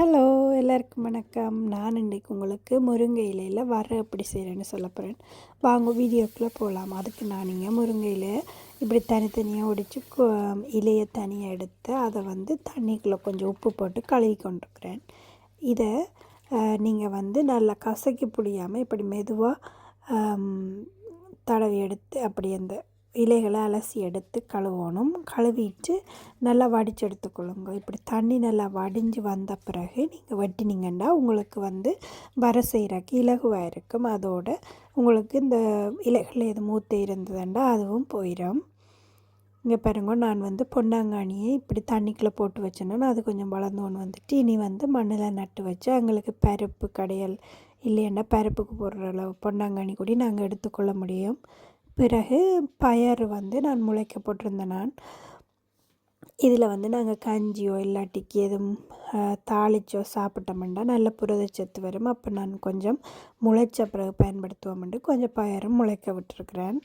Hello எல்லாருக்கும் வணக்கம். நான் இன்றைக்கு உங்களுக்கு முருங்கை இலையில் வர எப்படி செய்கிறேன்னு சொல்ல போகிறேன் வாங்க வீடியோக்குள்ளே போகலாம் அதுக்கு நான் இங்கே முருங்கை இலையை இப்படி தனித்தனியாக ஒடிச்சு இலையை தனியாக எடுத்து அதை வந்து தண்ணிக்குள்ளே கொஞ்சம் உப்பு போட்டு கழுவி கொண்டிருக்கிறேன். இதை நீங்கள் வந்து நல்லா கசக்கி புளியாமல் இப்படி மெதுவாக தடவி எடுத்து அப்படி அந்த இலைகளை அலசி எடுத்து கழுவணும். கழுவிட்டு நல்லா வடித்து எடுத்துக்கொள்ளுங்க. இப்படி தண்ணி நல்லா வடிஞ்சு வந்த பிறகு நீங்கள் வெட்டினீங்கன்னா உங்களுக்கு வந்து வர செய்கிறக்கு இலகுவாக இருக்கும் அதோடு உங்களுக்கு இந்த இலைகள் எது மூத்து இருந்ததுண்டா அதுவும் போயிடும் இங்கே பாருங்க நான் வந்து பொன்னாங்கானியை இப்படி தண்ணிக்குள்ளே போட்டு வச்சேன்னா அது கொஞ்சம் வளர்ந்தோன்னு வந்துட்டு இனி வந்து மண்ணில் நட்டு வச்சு எங்களுக்கு பருப்பு கடையல் இல்லைன்னா பருப்புக்கு போடுற அளவு பொன்னாங்கானி கூட நாங்கள் எடுத்துக்கொள்ள முடியும். பிறகு பயறு வந்து நான் முளைக்க போட்டிருந்தேன் நான். இதில் வந்து நாங்கள் கஞ்சியோ இல்லாட்டிக்கு எதுவும் தாளிச்சோ சாப்பிட்டோம்னா நல்ல புரதச்சத்து வரும். அப்போ நான் கொஞ்சம் முளைச்ச பிறகு பயன்படுத்துவோம்ட்டு கொஞ்சம் பயரும் முளைக்க விட்டுருக்குறேன்.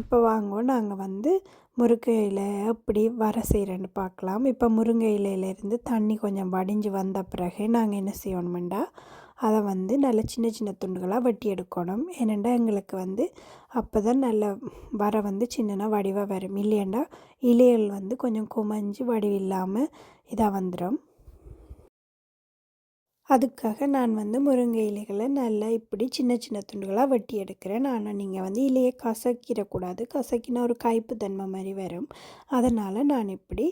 இப்போ வாங்குவோம். நாங்கள் வந்து முருங்கை இலை எப்படி வர செய்கிறேன்னு பார்க்கலாம். இப்போ முருங்கை இலையிலேருந்து தண்ணி கொஞ்சம் வடிஞ்சு வந்த பிறகு நாங்கள் என்ன செய்யணுமெண்டா அதை வந்து நல்ல சின்ன சின்ன துண்டுகளாக வெட்டி எடுக்கணும். ஏனெண்டா எங்களுக்கு வந்து அப்போ தான் நல்ல வர வந்து சின்னனா வடிவாக வரும். இல்லையாண்டா இலைகள் வந்து கொஞ்சம் குமஞ்சு வடிவில்லாமல் இதாக வந்துடும் அதுக்காக நான் வந்து முருங்கை இலைகளை நல்லா இப்படி சின்ன சின்ன துண்டுகளாக வெட்டி எடுக்கிறேன். ஆனால் நீங்கள் வந்து இலையை கசக்கிடக்கூடாது. கசக்கினா ஒரு காய்ப்பு தன்மை மாதிரி வரும். அதனால் நான் இப்படி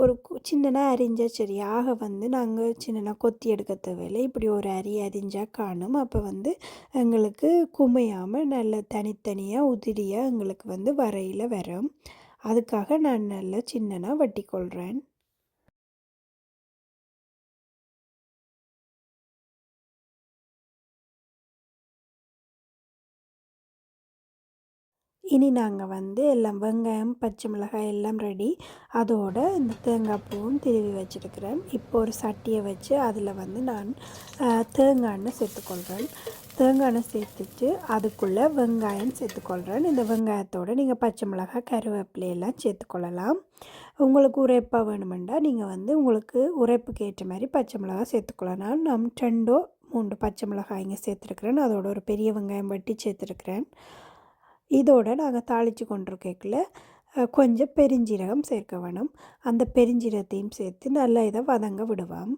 ஒரு சின்னனாக அரிஞ்ச சரியாக வந்து நாங்கள் சின்னனாக கொத்தி எடுக்க தேவையில்லை. இப்படி ஒரு அரி அரிஞ்சால் காணும். அப்போ வந்து எங்களுக்கு குமையாமல் நல்ல தனித்தனியாக உதிரியாக எங்களுக்கு வந்து வரையில் வரும். அதுக்காக நான் நல்ல சின்னனாக வெட்டி கொள்கிறேன் இனி நாங்கள் வந்து எல்லாம் வெங்காயம் பச்சை மிளகாய் எல்லாம் ரெடி அதோட இந்த தேங்காய் பூவும் திருவி வச்சுருக்கிறேன். இப்போ ஒரு சட்டியை வச்சு அதில் வந்து நான் தேங்காய் எண்ணெய் சேர்த்துக்கொள்கிறேன் தேங்காய் எண்ணெய் சேர்த்துட்டு அதுக்குள்ளே வெங்காயம் சேர்த்துக்கொள்கிறேன் இந்த வெங்காயத்தோடு நீங்கள் பச்சை மிளகாய் கருவேப்பிலையெல்லாம் சேர்த்துக்கொள்ளலாம். உங்களுக்கு உரைப்பாக வேணுமெண்டா நீங்கள் வந்து உங்களுக்கு உரைப்புக்கு ஏற்ற மாதிரி பச்சை மிளகாய் சேர்த்துக்கொள்ளலாம். நான் ரெண்டோ மூன்று பச்சை மிளகாய் இங்கே சேர்த்துருக்குறேன். அதோட ஒரு பெரிய வெங்காயம் வட்டி சேர்த்துருக்குறேன். இதோடு நாங்கள் தாளித்து கொண்டிருக்கல கொஞ்சம் பெருஞ்சீரகம் சேர்க்க வேணும். அந்த பெருஞ்சீரகத்தையும் சேர்த்து நல்லா இதை வதங்க விடுவோம்.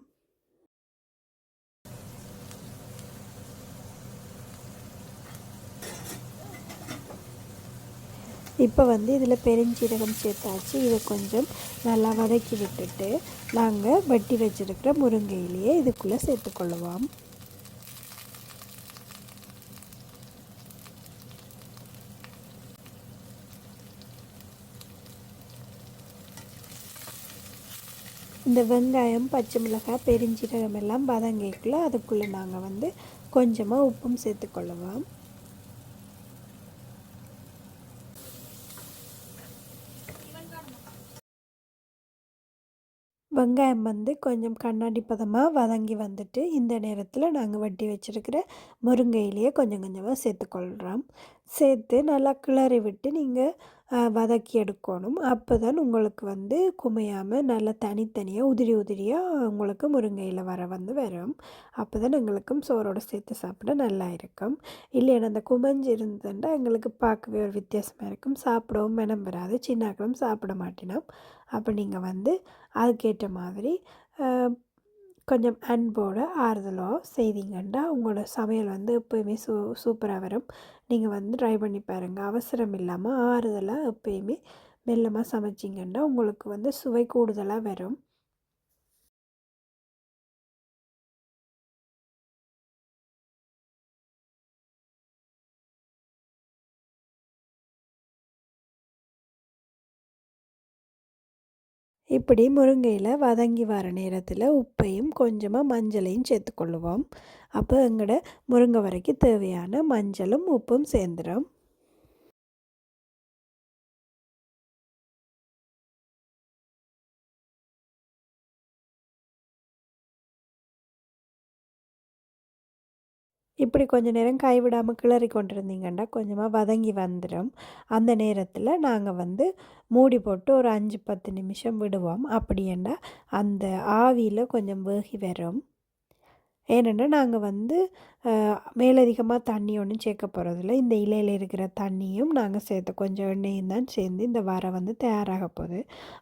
இப்போ வந்து இதில் பெருஞ்சீரகம் சேர்த்தாச்சு. இதை கொஞ்சம் நல்லா வதக்கி விட்டுட்டு நாங்கள் வட்டி வச்சுருக்கிற முருங்கையிலேயே இதுக்குள்ளே சேர்த்துக்கொள்ளுவோம் இந்த வெங்காயம் பச்சை மிளகாய் பெருஞ்சீரகம் எல்லாம் பதங்கிக்குள்ளே அதுக்குள்ளே நாங்கள் வந்து கொஞ்சமாக உப்பும் சேர்த்துக்கொள்ளுவோம் வெங்காயம் வந்து கொஞ்சம் கண்ணாடி பதமாக வதங்கி வந்துட்டு இந்த நேரத்தில் நாங்கள் வட்டி வச்சுருக்கிற முருங்கையிலேயே கொஞ்சம் கொஞ்சமாக சேர்த்துக்கொள்கிறோம் சேர்த்து நல்லா கிளறி விட்டு நீங்கள் வதக்கி எடுக்கணும். அப்போ தான் உங்களுக்கு வந்து குமையாமல் நல்லா தனித்தனியாக உதிரி உதிரியாக உங்களுக்கு முருங்கையில் வர வந்து வரும். அப்போ தான் எங்களுக்கும் சோறோடு சேர்த்து சாப்பிட நல்லா இருக்கும். இல்லைன்னா அந்த குமஞ்சு இருந்ததுன்னா எங்களுக்கு பார்க்கவே ஒரு வித்தியாசமாக இருக்கும். சாப்பிடவும் மெனம் வராது. சின்னாக்களும் சாப்பிட மாட்டினோம். அப்போ நீங்கள் வந்து அதுக்கேற்ற மாதிரி கொஞ்சம் அன்போடு ஆறுதலோ செய்தீங்கன்னா உங்களோட சமையல் வந்து எப்போயுமே சூ சூப்பராக வரும். நீங்கள் வந்து ட்ரை பண்ணி பாருங்கள் அவசரம் இல்லாமல் ஆறுதலாக எப்போயுமே மெல்லமாக சமைச்சிங்கன்னா உங்களுக்கு வந்து சுவை கூடுதலாக வரும். இப்படி முருங்கையில் வதங்கி வர நேரத்தில் உப்பையும் கொஞ்சமாக மஞ்சளையும் சேர்த்துக்கொள்ளுவோம். அப்போ எங்களோட முருங்கை வரைக்கும் தேவையான மஞ்சளும் உப்பும் சேர்ந்துடும் இப்படி கொஞ்சம் நேரம் கைவிடாமல் கிளறி கொண்டிருந்தீங்கன்னா கொஞ்சமாக வதங்கி வந்துடும் அந்த நேரத்தில் நாங்கள் வந்து மூடி போட்டு ஒரு அஞ்சு பத்து நிமிஷம் விடுவோம். அப்படின்னா அந்த ஆவியில் கொஞ்சம் வேகி வரும். ஏனென்றால் நாங்கள் வந்து மேலதிகமாக தண்ணி ஒன்றும் சேர்க்க போகிறதில்ல இந்த இலையில் இருக்கிற தண்ணியும் நாங்கள் சேர்த்து கொஞ்சம் எண்ணெயும் தான் சேர்ந்து இந்த வரை வந்து தயாராக போகுது.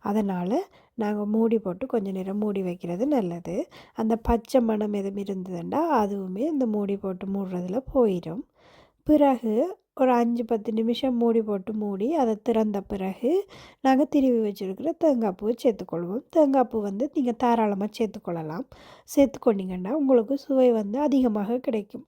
அதனால் நாங்கள் மூடி போட்டு கொஞ்சம் நேரம் மூடி வைக்கிறது நல்லது. அந்த பச்சை மணம் எதுவும் இருந்ததுண்டா அதுவுமே இந்த மூடி போட்டு மூடுறதுல போயிடும். பிறகு ஒரு அஞ்சு பத்து நிமிஷம் மூடி போட்டு மூடி அதை திறந்த பிறகு நாங்கள் திருவி வச்சுருக்கிற தேங்காய் பூவை சேர்த்துக்கொள்வோம். தேங்காய் பூ வந்து நீங்கள் தாராளமாக சேர்த்துக்கொள்ளலாம். சேர்த்துக்கொண்டீங்கன்னா உங்களுக்கு சுவை வந்து அதிகமாக கிடைக்கும்.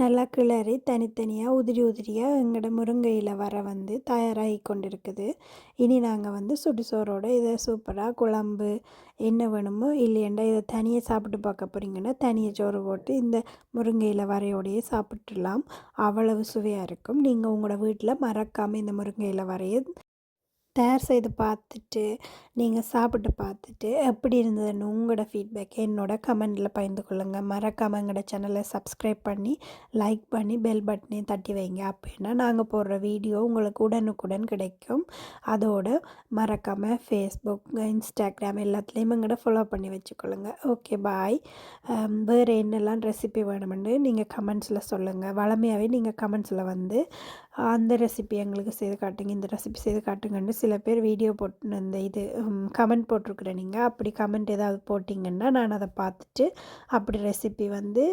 நல்லா கிளறி தனித்தனியாக உதிரி உதிரியாக எங்களோட முருங்கையில் வர வந்து தயாராகி கொண்டிருக்குது. இனி நாங்கள் வந்து சுடுசோரோடு இதை சூப்பராக குழம்பு என்ன வேணுமோ இல்லையண்டா இதை தனியாக சாப்பிட்டு பார்க்க போகிறீங்கன்னா தனியாக சோறு போட்டு இந்த முருங்கையில் வரையோடையே சாப்பிட்டுலாம் அவ்வளவு சுவையாக இருக்கும். நீங்கள் உங்களோட வீட்டில் மறக்காமல் இந்த முருங்கையில் வரைய தயார் செய்து பார்த்துட்டு நீங்கள் சாப்பிட்டு பார்த்துட்டு எப்படி இருந்ததுன்னு உங்களோட ஃபீட்பேக் என்னோட கமெண்டில் பகிர்ந்து கொள்ளுங்கள் மறக்காமல் எங்களோட சேனலை சப்ஸ்கிரைப் பண்ணி லைக் பண்ணி பெல் பட்டனையும் தட்டி வைங்க. அப்படின்னா நாங்கள் போடுற வீடியோ உங்களுக்கு உடனுக்குடன் கிடைக்கும். அதோடு மறக்காமல் ஃபேஸ்புக் இன்ஸ்டாகிராம் எல்லாத்துலேயும் எங்களோட ஃபாலோ பண்ணி வச்சுக்கொள்ளுங்க. ஓகே பாய் வேறு என்னெல்லாம் ரெசிபி வேணுமென்னு நீங்கள் கமெண்ட்ஸில் சொல்லுங்கள் வளமையாகவே நீங்கள் கமெண்ட்ஸில் வந்து அந்த ரெசிபி எங்களுக்கு செய்து காட்டுங்க இந்த ரெசிபி செய்து காட்டுங்கன்னு சில பேர் வீடியோ போட்டு இந்த இது கமெண்ட் போட்டிருக்குறேன் நீங்கள் அப்படி கமெண்ட் ஏதாவது போட்டிங்கன்னா நான் அதை பார்த்துட்டு அப்படி ரெசிபி வந்து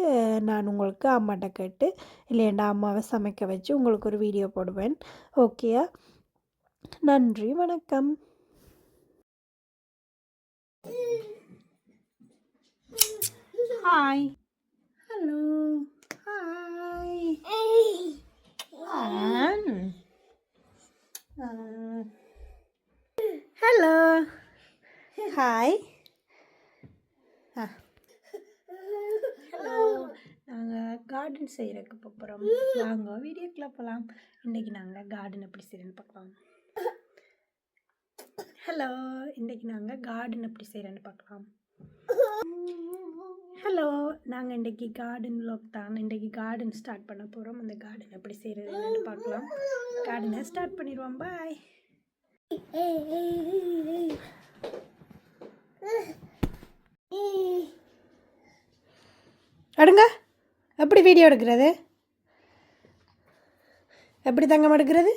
நான் உங்களுக்கு அம்மாட்ட கேட்டு இல்லையண்டா அம்மாவை சமைக்க வச்சு உங்களுக்கு ஒரு வீடியோ போடுவேன். ஓகேயா நன்றி வணக்கம். Hi hello hi hello hi hello நாங்கள் கார்டன் செய்கிறதுக்கு போகிறோம் வாங்க வீடியோக்குள்ளே போகலாம் இன்றைக்கி நாங்கள் கார்டன் எப்படி செய்கிறேன்னு பார்க்கலாம் ஹலோ இன்றைக்கி நாங்கள் கார்டன் எப்படி செய்கிறேன்னு பார்க்கலாம் ஹலோ நாங்கள் இன்றைக்கி கார்டன் வ்ளாக் தான் இன்றைக்கி கார்டன் ஸ்டார்ட் பண்ண போகிறோம் அந்த கார்டன் எப்படி செய்கிறது என்னென்னு பார்க்கலாம் கார்டனை ஸ்டார்ட் பண்ணிடுவோம். பாய் அடுங்க. எப்படி வீடியோ எடுக்கிறது? எப்படி தங்கம் எடுக்கிறது?